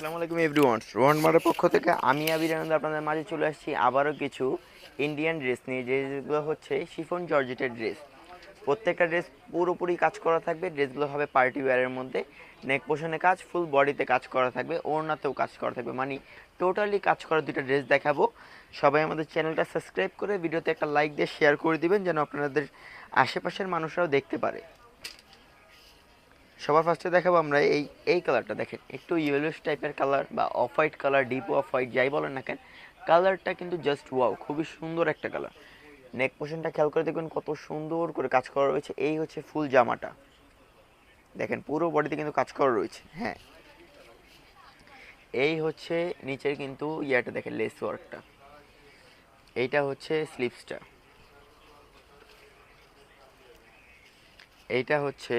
আসসালামু আলাইকুম এভরিওয়ান। রোহন মারের পক্ষ থেকে আমি আবির আনন্দ, আপনাদের মাঝে চলে আসছি আবারও কিছু ইন্ডিয়ান ড্রেস নিয়ে, যেগুলো হচ্ছে শিফন জর্জেটের ড্রেস প্রত্যেকটা ড্রেস পুরোপুরি কাজ করা থাকবে ড্রেসগুলো হবে পার্টি ওয়্যারের মধ্যে। নেক পোশনে কাজ ফুল বডিতে কাজ করা থাকবে, ওড়নাতেও কাজ করা থাকবে। মানে টোটালি কাজ করা দুইটা ড্রেস দেখাবো। সবাই আমাদের চ্যানেলটা সাবস্ক্রাইব করে, ভিডিওতে একটা লাইক দিয়ে শেয়ার করে দিবেন, যেন আপনাদের আশেপাশের মানুষরাও দেখতে পারে। সবার ফার্স্টে দেখাবো আমরা এই এই কালারটা দেখেন, একটু ইয়েলোস টাইপের কালার বা off white colour deep off white যাই বলেন না কেন কালারটা কিন্তু জাস্ট ওয়াও খুবই সুন্দর একটা কালার নেক পোশনটা খেয়াল করে দেখবেন কত সুন্দর করে কাজ করা রয়েছে। এই হচ্ছে ফুল জামাটা। দেখেন, পুরো বডিতে কিন্তু কাজ করা রয়েছে। হ্যাঁ। এই হচ্ছে নিচের কিন্তু ইয়াটা, দেখেন লেস ওয়ার্কটা এইটা হচ্ছে স্লিপসটা এইটা হচ্ছে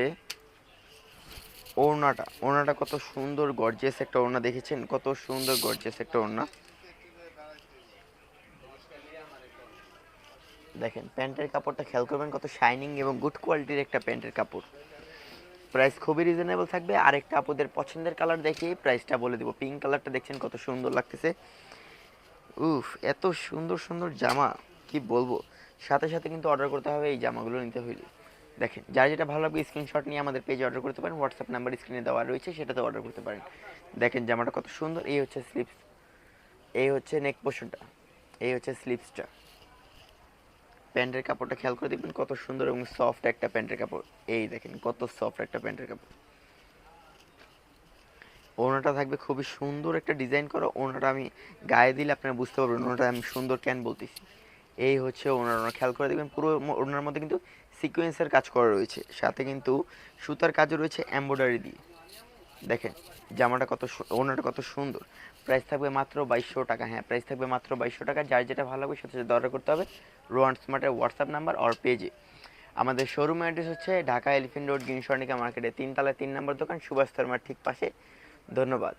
ওড়নাটা ওড়নাটা কত সুন্দর গর্জিয়াস একটা ওড়না, দেখেছেন? কত সুন্দর গর্জিয়াস একটা ওড়না। দেখেন, প্যান্টের কাপড়টা খেয়াল করবেন কত শাইনিং এবং গুড কোয়ালিটির একটা প্যান্টের কাপড়। প্রাইস খুবই রিজনেবল থাকবে। আরেকটা আপুদের পছন্দের কালার দেখিয়ে প্রাইসটা বলে দিব। পিঙ্ক কালারটা দেখছেন কত সুন্দর লাগতেছে। উফ, এত সুন্দর সুন্দর জামা, কি বলব? সাথে সাথে কিন্তু অর্ডার করতে হবে, এই জামাগুলো নিতে হইলে। দেখেন, যার যেটা ভালো লাগবে স্ক্রিনশট নিয়ে আমাদের পেজে অর্ডার করতে পারেন হোয়াটসঅ্যাপ নাম্বার স্ক্রিনে দেওয়া রয়েছে, সেটাতে অর্ডার করতে পারেন। দেখেন, জামাটা কত সুন্দর, এই হচ্ছে স্লিপস এই হচ্ছে নেক পোশনটা এই হচ্ছে স্লিপসটা প্যান্টের কাপড়টা খেয়াল করে দেখবেন কত সুন্দর এবং সফট একটা প্যান্টের কাপড়। এই দেখেন, কত সফট একটা প্যান্টের কাপড়। ওড়নাটা থাকবে খুবই সুন্দর একটা ডিজাইন করা। ওনাটা আমি গায়ে দিলে আপনারা বুঝতে পারবেন, ওড়নাটা আমি সুন্দর কেন বলতেছি। এই হচ্ছে ওনার ওনার খেয়াল করে দেখবেন পুরো ওনার মধ্যে কিন্তু সিকোয়েন্সের কাজ করা রয়েছে। সাথে কিন্তু সুতার কাজও রয়েছে এমব্রয়ডারি দিয়ে। দেখেন, জামাটা কত ওড়নাটা কত সুন্দর। প্রাইস থাকবে মাত্র বাইশশো টাকা। হ্যাঁ প্রাইস থাকবে মাত্র বাইশশো টাকা। যার যেটা ভালো লাগবে সেটা অর্ডার করতে হবে রোয়ান স্মার্টের হোয়াটসঅ্যাপ নাম্বার অর পেজে আমাদের শোরুম অ্যাড্রেস হচ্ছে ঢাকা এলিফেন্ট রোড গিনসর্নিকা মার্কেটে তিনতলায় তিন নম্বর দোকান, সুভাষ শর্মার ঠিক পাশে। ধন্যবাদ।